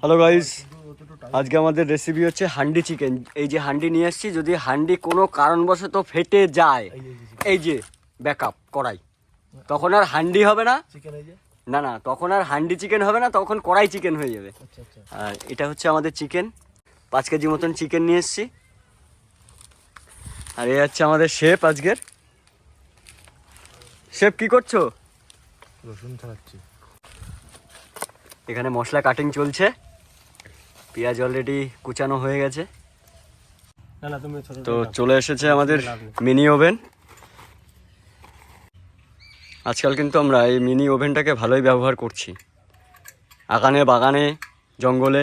Hello guys আজকে আমাদের recipe হচ্ছে হান্ডি চিকেন এই যে হান্ডি নিয়ে এসেছি যদি হান্ডি কোনো কারণবশত ফেটে যায় এই যে ব্যাকআপ কড়াই তখন আর হান্ডি হবে না। না না তখন আর হান্ডি চিকেন হবে না তখন কড়াই চিকেন হয়ে যাবে। আচ্ছা আচ্ছা। আর এটা হচ্ছে আমাদের চিকেন পাঁচ কেজি মতন চিকেন নিয়ে এসেছি। আর এই হচ্ছে আমাদের শেফ আজকের। শেফ কি করছ? রসুন ছাড়াচ্ছি। এখানে মশলা কাটিং চলছে। পেঁয়াজ অলরেডি কুচানো হয়ে গেছে। তো চলে এসেছে আমাদের মিনি ওভেন আজকাল কিন্তু আমরা এই মিনি ওভেনটাকে ভালোই ব্যবহার করছি। আগানে বাগানে জঙ্গলে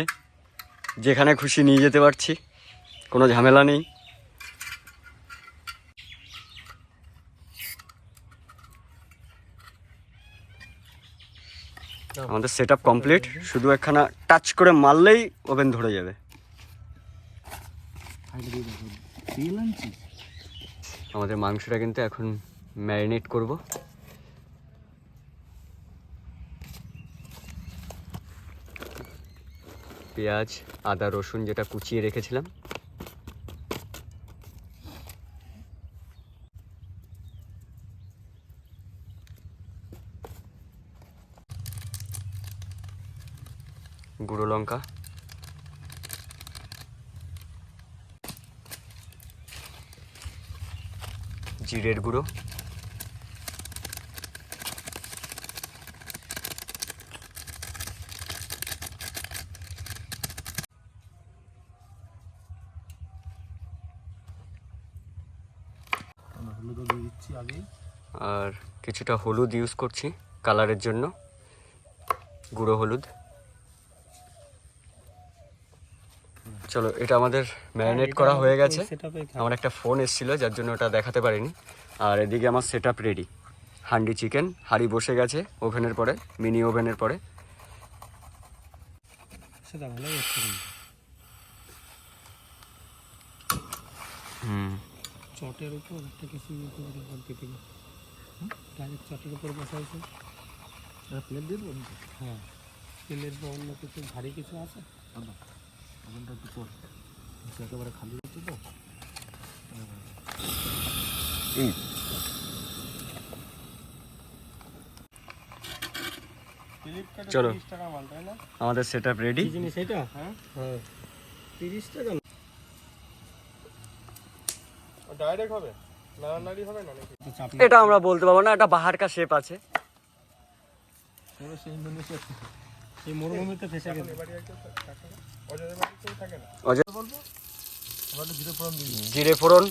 যেখানে খুশি নিয়ে যেতে পারছি। কোনো ঝামেলা নেই। আমাদের সেট আপ কমপ্লিট শুধু একখানা টাচ করে মারলেই ওভেন ধরে যাবে। আমাদের মাংসটা কিন্তু এখন ম্যারিনেট করব। পেঁয়াজ আদা রসুন যেটা কুচিয়ে রেখেছিলাম। গুঁড়ো লঙ্কা। জিরের গুঁড়ো। আর কিছুটা হলুদ ইউজ করছি কালারের জন্য। গুঁড়ো হলুদ। চলো এটা আমাদের ম্যারিনেট করা হয়ে গেছে। আমার একটা ফোন এসেছিল যার জন্য ওটা দেখাতে পারিনি। আর এদিকে আমার set up ready handi chicken হাঁড়ি বসে গেছে ওভেনের পরে মিনি ওভেনের পরে। সেটা হুম। চটের উপর একটা কিছু করে দিলাম কেটে ডাইরেক্ট চটের উপর বসাইছে প্লেট দিয়ে দেবো হ্যাঁ। প্লেট বা অন্য কিছু ভারী কিছু আছে? ওখানটা একেবারে খালি হচ্ছে তো। চলো। আমাদের সেট আপ রেডি জিনিস এটা? হ্যাঁ। হ্যাঁ। তিরিশ টাকা ডাইরেক্ট হবে? না এটা আমরা বলতে পারব না এটা বাহার কা শেপ আছে এই মরুভূমিতে ফেসে তো জিরো ফোড়ন।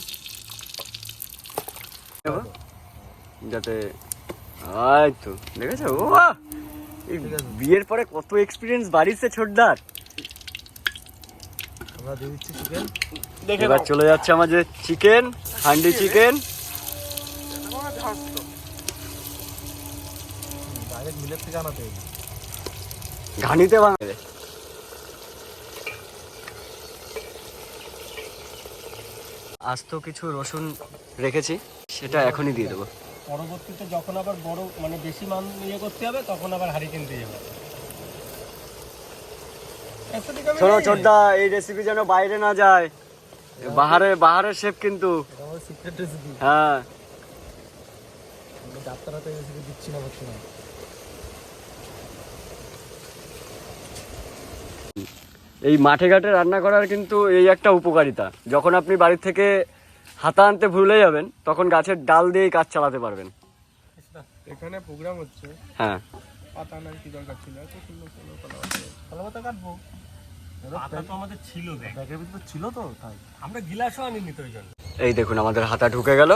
যাতে এই তো দেখেছ? ও বিয়ের পরে কত এক্সপিরিয়েন্স বাড়িছে ছোটদার। এবার চলে যাচ্ছে আমাদের চিকেন হান্ডি চিকেন ডাইরেক্ট মিলের থেকে আনাতে ঘানিতে বাঙালি আস্ত কিছু রসুন রেখেছি সেটা এখনই দিয়ে দেবো। পরবর্তীতে যখন আবার বড় মানে বেশি মান ইয়ে করতে হবে তখন আবার হাড়ি কিনতে যাবে শোনো ছোটদা এই রেসিপি যেন বাইরে না যায়। বাহারে বাহারের শেফ কিন্তু। এটা আমাদের সিক্রেট রেসিপি হ্যাঁ। রেসিপি দিচ্ছি না হচ্ছে না এই মাঠে ঘাটে রান্না করার কিন্তু এই একটা উপকারিতা। যখন আপনি বাড়ি থেকে হাতা আনতে ভুলে যাবেন তখন গাছের ডাল দিয়েই কাজ চালাতে পারবেন। এখানে প্রোগ্রাম হচ্ছে। হ্যাঁ। পাতা না কি দরকার ছিল? এত সুন্দর সুন্দর কলা পাতা কাটবো। পাতা তো আমাদের ছিল ব্যাগের ভিতরে ছিল তো তাই। আমরা গিলাসও আনিনি তো ওই জন্য। এই দেখুন আমাদের হাতা ঢুকে গেল।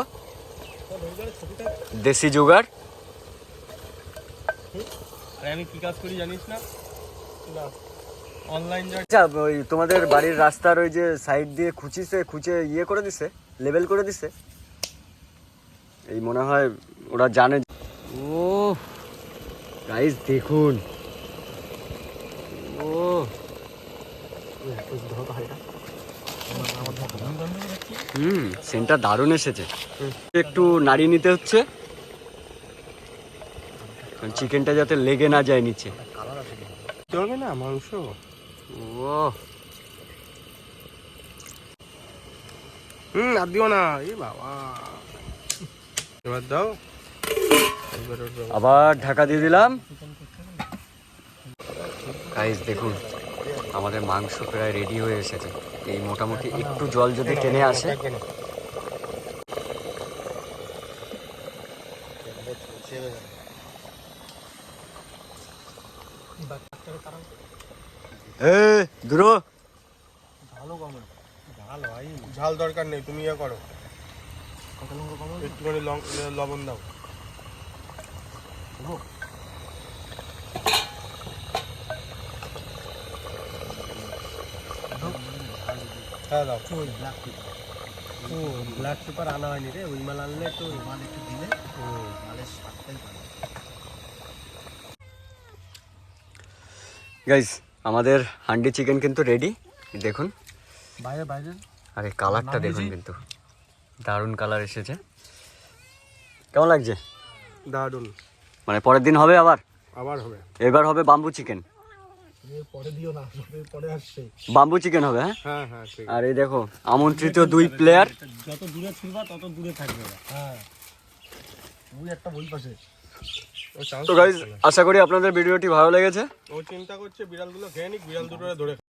দেশি জোগাড় আরে আমি কি কাজ করি জানিস না? না। অনলাইন আচ্ছা ওই তোমাদের বাড়ির রাস্তার ওই যে সাইড দিয়ে খুঁচিছে খুঁচে ইয়ে করে দিছে লেবেল করে দিছে? এই মনে হয় ওরা জানে ও গাইস দেখুন। ও হুম সেন্টটা দারুণ এসেছে। একটু নাড়িয়ে নিতে হচ্ছে। চিকেনটা যাতে লেগে না যায় নিচে। হবে না মাংস? ও আর না। বাবা। দাও। আবার ঢাকা দিয়ে দিলাম। দেখুন, আমাদের মাংস প্রায় রেডি হয়ে এসেছে। এই মোটামুটি একটু জল যদি টেনে আসে থাকবে না। এ দুরো ঝাল দরকার নেই তুমি ইয়ে করো। একটুখানি লবণ দাও। হ্যাঁ দাও। ও ব্ল্যাক পেপার আনা হয়নি রে ওই মাল আনলে তো মাল একটু দিলে হুম। মালের স্বাদটাই ভালো। গাইস আমাদের হান্ডি চিকেন কিন্তু রেডি দেখুন। বাইরে বাইরে। আরে কালারটা দেখুন কিন্তু। দারুণ কালার এসেছে। কেমন লাগছে? দারুণ মানে পরের দিন হবে আবার? আবার হবে। এবার হবে বাম্বু চিকেন বাম্বু চিকেন হবে হ্যাঁ? হ্যাঁ হ্যাঁ আর এই দেখো আমন্ত্রিত দুই প্লেয়ার যত দূরে ছিলবা তত দূরে থাকবে হ্যাঁ। একটা বই পাশে। তো গাইজ আশা করি আপনাদের ভিডিওটি ভালো লেগেছে। ও চিন্তা করছে বিড়ালগুলো খেয়ে নিক বিড়াল দুটো ধরে